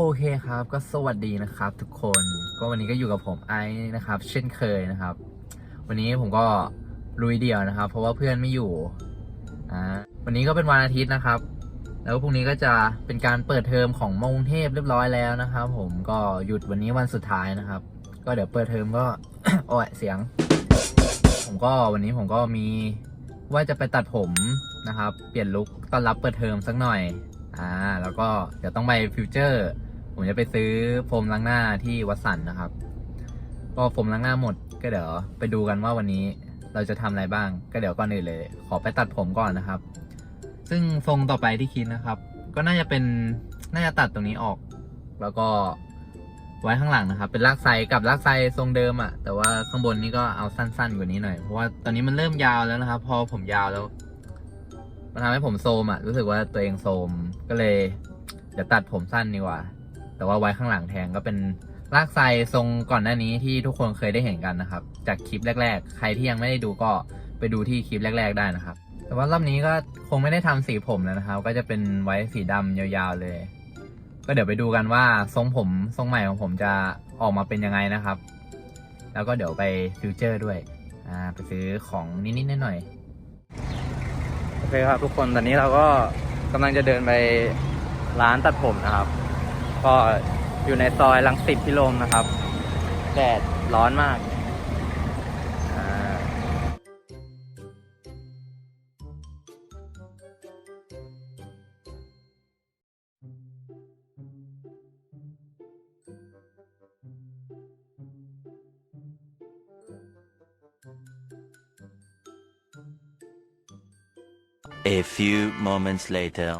โอเคครับ ก็สวัสดีนะครับ ทุกคนก็วันนี้ก็อยู่กับผมไอซ์นะครับ เช่นเคยนะครับ วันนี้ผมก็ลุยเดี่ยวนะครับ เพราะว่าเพื่อนไม่อยู่อ่าวันนี้ก็เป็นวันอาทิตย์นะครับ แล้วพรุ่งนี้ก็จะเป็นการเปิดเทอมของมกรุงเทพเรียบร้อยแล้วนะครับ ผมก็หยุดวันนี้วันสุดท้ายนะครับ ก็เดี๋ยวเปิดเทอมก็โอ้ยเสียง ผมก็วันนี้ผมก็มีว่าจะไปตัดผมนะครับ เปลี่ยนลุคต้อนรับเปิดเทอมสักหน่อยอ่าแล้วก็เดี๋ยวต้องไปฟิวเจอร์ ผมจะไปซื้อโฟมล้างหน้าที่วัดสันนะครับ ก็โฟมล้างหน้าหมดก็เดี๋ยวไปดูกันว่าวันนี้เราจะทำอะไรบ้าง ก็เดี๋ยวก่อนอื่นเลย ขอไปตัดผมก่อนนะครับ ซึ่งทรงต่อไปที่คิดนะครับ ก็น่าจะเป็นน่าจะตัดตรงนี้ออก แล้วก็ไว้ข้างหลังนะครับ เป็นลากไซกับลากไซทรงเดิมอะแต่ว่าข้างบนนี้ก็เอาสั้น ๆ กว่านี้หน่อยเพราะว่าตอนนี้มันเริ่มยาวแล้วนะครับ พอผมยาวแล้วมันทำให้ผมโซมอะรู้สึกว่าตัวเองโซมก็เลยเดี๋ยวตัดผมสั้นดีกว่า แต่ว่าไว้ข้างหลังแทนก็เป็นลากไซทรงก่อนหน้านี้ที่ทุกคนเคยได้เห็นกันนะครับ จากคลิปแรก ๆ ใครที่ยังไม่ได้ดูก็ไปดูที่คลิปแรก ๆ ได้นะครับ แต่ว่ารอบนี้ก็คงไม่ได้ทำสีผมแล้วนะครับ ก็จะเป็นไว้สีดำยาวๆเลย ก็เดี๋ยวไปดูกันว่าทรงผมทรงใหม่ของผมจะออกมาเป็นยังไงนะครับ แล้วก็เดี๋ยวไปฟิวเจอร์ด้วยอ่าไปซื้อของนิดๆหน่อยๆโอเคครับทุกคนตอนนี้เราก็กำลังจะเดินไปร้านตัดผมนะครับ ก็อยู่ในซอยลังสิตพิโลมนะครับ แดดร้อนมาก A few moments later.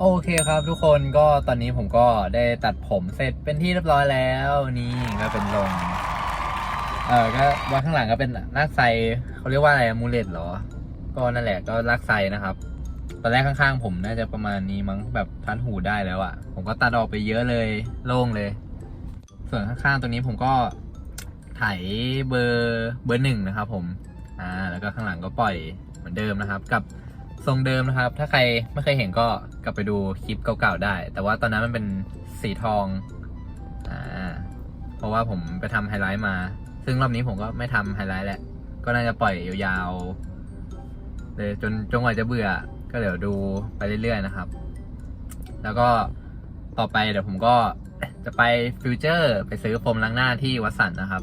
โอเคครับทุกคนก็ตอนนี้ผมก็ได้ตัดผมเสร็จเป็นที่เรียบร้อยแล้วนี่ก็เป็นลงเออก็ไว้ข้างหลังก็เป็นลากไซเขาเรียกว่าอะไรมูเลตเหรอ ก็นั่นแหละก็ลากไซนะครับ ตอนแรกข้างๆ ผมน่าจะประมาณนี้มั้งแบบทันหูได้แล้วอะ่ะ ผมก็ตัดออกไปเยอะเลยโล่งเลย ส่วนข้างๆตรงนี้ผมก็ไถเบอร์เบอร์หนึ่งนะครับ ผมอ่าแล้วก็ข้างหลังก็ปล่อยเหมือนเดิมนะครับ กับ ทรงเดิมนะครับ ถ้าใครไม่เคยเห็นก็กลับไปดูคลิปเก่าๆได้ แต่ว่าตอนนั้นมันเป็นสีทองอ่าเพราะว่าผมไปทำไฮไลท์มา ซึ่งรอบนี้ผมก็ไม่ทำไฮไลท์แหละ ก็น่าจะปล่อยยาวๆเลยจนจนกว่าจะเบื่อ ก็เดี๋ยวดูไปเรื่อยๆนะครับ แล้วก็ต่อไปเดี๋ยวผมก็จะไปฟิวเจอร์ไปซื้อโฟมล้างหน้าที่วัดสันนะครับ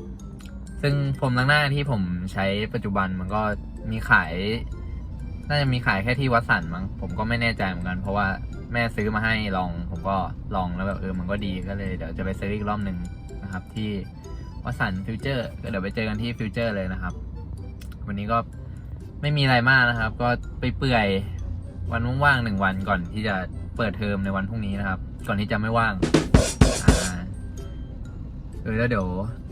ซึ่งโฟมล้างหน้าที่ผมใช้ปัจจุบันมันก็มีขาย น่าจะมีขายแค่ที่วัดสันมั้งผมก็ไม่แน่ใจเหมือนกัน เพราะว่าแม่ซื้อมาให้ลอง ผมก็ลองแล้วแบบเออมันก็ดีก็เลยเดี๋ยวจะไปซื้ออีกรอบหนึ่งนะครับ ที่วัดสันฟิวเจอร์ก็เดี๋ยวไปเจอกันที่ฟิวเจอร์เลยนะครับ วันนี้ก็ไม่มีอะไรมากนะครับ ก็ไปเปื่อยวันว่างๆหนึ่งวันก่อนที่จะเปิดเทอมในวันพรุ่งนี้นะครับ ก่อนที่จะไม่ว่างเออแล้วเดี๋ยว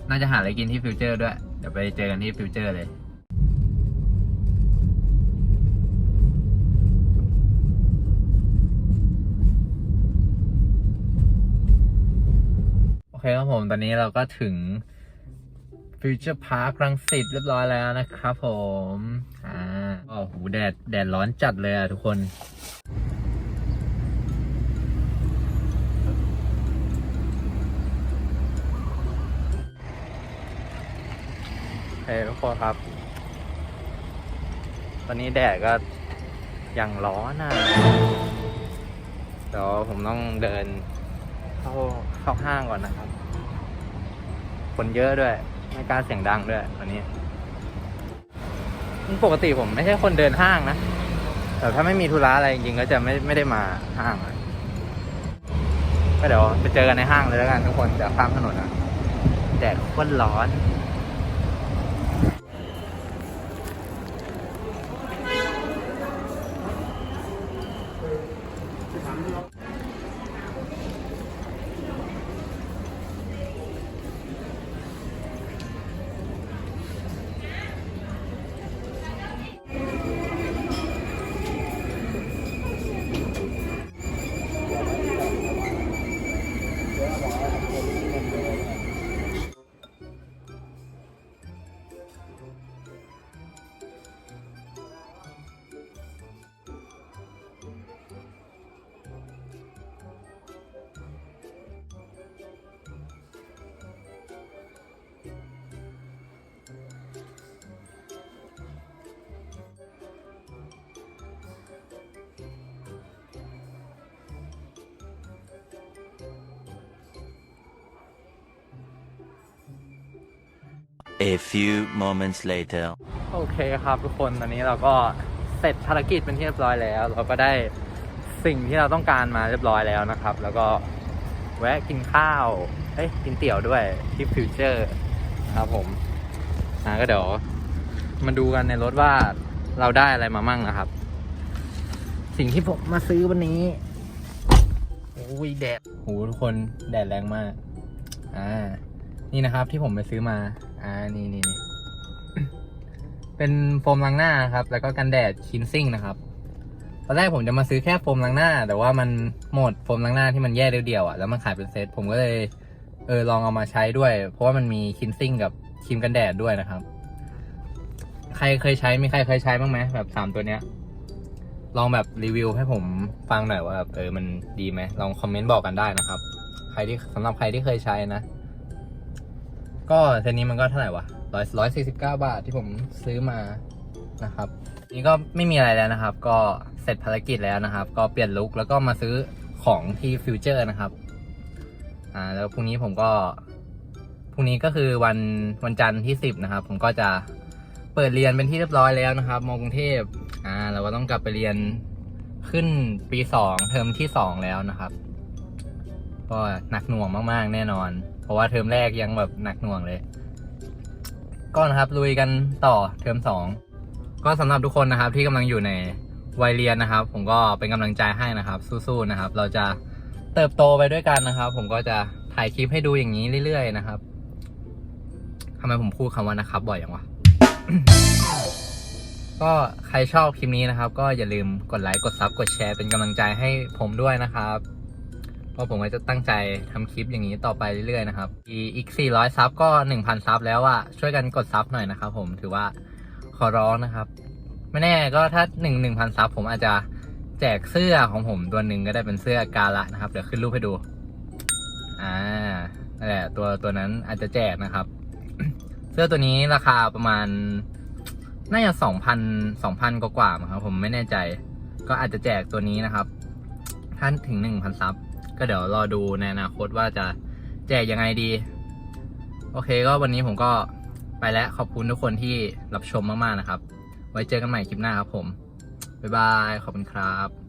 น่าจะหาอะไรกินที่ฟิวเจอร์ด้วย เดี๋ยวไปเจอกันที่ฟิวเจอร์เลย คครับผมตอนนี้เราก็ถึงฟิวเจอร์พาร์ครังสิตเรียบร้อยแล้วนะครับผมอ่าโอ้โหแดดแดดร้อนจัดเลยอะทุกคนเฮ้ยทุกคนครับ ตอนนี้แดดก็ยังร้อนอะเดี๋ยวผมต้องเดินเข้าเข้าห้างก่อนนะครับ คนเยอะด้วย ไม่กล้าเสียงดังด้วยวันนี้ปกติผมไม่ใช่คนเดินห้างนะ แต่ถ้าไม่มีธุระอะไรจริงๆก็จะไม่ไม่ได้มาห้างอะก็เดี๋ยวไปเจอกันในห้างเลยแล้วกันทุกคนเดี๋ยวข้ามถนนนะแดดโคตรร้อน A few moments later. โอเคครับทุกคนตอนนี้เราก็เสร็จภารกิจเป็นที่เรียบร้อยแล้ว เราก็ได้สิ่งที่เราต้องการมาเรียบร้อยแล้วนะครับ แล้วก็แวะกินข้าวเอ้ยกินเตี๋ยวด้วยที่ฟิวเจอร์นะครับผมอ่าก็เดี๋ยวมาดูกันในรถว่าเราได้อะไรมามั่งนะครับ สิ่งที่ผมมาซื้อวันนี้โอ้ยแดดโหทุกคนแดดแรงมาก อ่า นี่นะครับที่ผมไปซื้อมา อ่านี่นี่นี่เป็นโฟมล้างหน้านะครับ แล้วก็กันแดดคินซิ่งนะครับตอนแรกผมจะมาซื้อแค่โฟมล้างหน้า แต่ว่ามันหมดโฟมล้างหน้าที่มันแยกเดียวๆอะแล้วมันขายเป็นเซตผมก็เลยเออลองเอามาใช้ด้วย เพราะว่ามันมีคินซิ่งกับครีมกันแดดด้วยนะครับ ใครเคยใช้มีใครเคยใช้บ้างไหมแบบสามตัวเนี้ย ลองแบบรีวิวให้ผมฟังหน่อยว่าแบบเออมันดีไหมลองคอมเมนต์บอกกันได้นะครับ ใครที่สำหรับใครที่เคยใช้นะ ก็เซตนี้มันก็เท่าไหร่วะร้อยร้อยสี่สิบเก้าบาทที่ผมซื้อมานะครับ นี่ก็ไม่มีอะไรแล้วนะครับ ก็เสร็จภารกิจแล้วนะครับ ก็เปลี่ยนลุคแล้วก็มาซื้อของที่ฟิวเจอร์นะครับ อ่า แล้วพรุ่งนี้ผมก็พรุ่งนี้ก็คือวันวันจันทร์ที่สิบนะครับ ผมก็จะเปิดเรียนเป็นที่เรียบร้อยแล้วนะครับมกรุงเทพอ่าเราก็ต้องกลับไปเรียนขึ้นปีสองเทอมที่สองแล้วนะครับ ก็หนักหน่วงมากๆ แน่นอน เพราะว่าเทอมแรกยังแบบหนักหน่วงเลย ก็นะครับลุยกันต่อเทอมสองก็สำหรับทุกคนนะครับที่กำลังอยู่ในวัยเรียนนะครับ ผมก็เป็นกำลังใจให้นะครับ สู้ๆนะครับ เราจะเติบโตไปด้วยกันนะครับ ผมก็จะถ่ายคลิปให้ดูอย่างนี้เรื่อยๆนะครับทำไมผมพูดคำว่านะครับ บ่อยอย่างวะ ก็ใครชอบคลิปนี้นะครับ ก็อย่าลืมกดไลค์ กดซับ กดแชร์เป็นกำลังใจให้ผมด้วยนะครับ เพราะผมก็จะตั้งใจทำคลิปอย่างนี้ต่อไปเรื่อยๆนะครับ อีก 400 ซับก็ 1,000 ซับแล้วอะช่วยกันกดซับหน่อยนะครับผมถือว่าขอร้องนะครับ ไม่แน่ก็ถ้า 1 1,000 ซับผมอาจจะแจกเสื้อของผมตัวหนึ่งก็ได้เป็นเสื้อกาละนะครับ เดี๋ยวขึ้นรูปให้ดู อ่านั่นแหละตัวตัวนั้นอาจจะแจกนะครับ เสื้อตัวนี้ราคาประมาณน่าจะสองพันสองพันกว่าๆครับผมไม่แน่ใจ ก็อาจจะแจกตัวนี้นะครับ ท่านถึงหนึ่งพันซับ ก็เดี๋ยวรอดูในอนาคตว่าจะแจกยังไงดี โอเคก็วันนี้ผมก็ไปแล้วขอบคุณทุกคนที่รับชมมาก ๆ นะครับ ไว้เจอกันใหม่คลิปหน้าครับผม บ๊ายบาย ขอบคุณครับ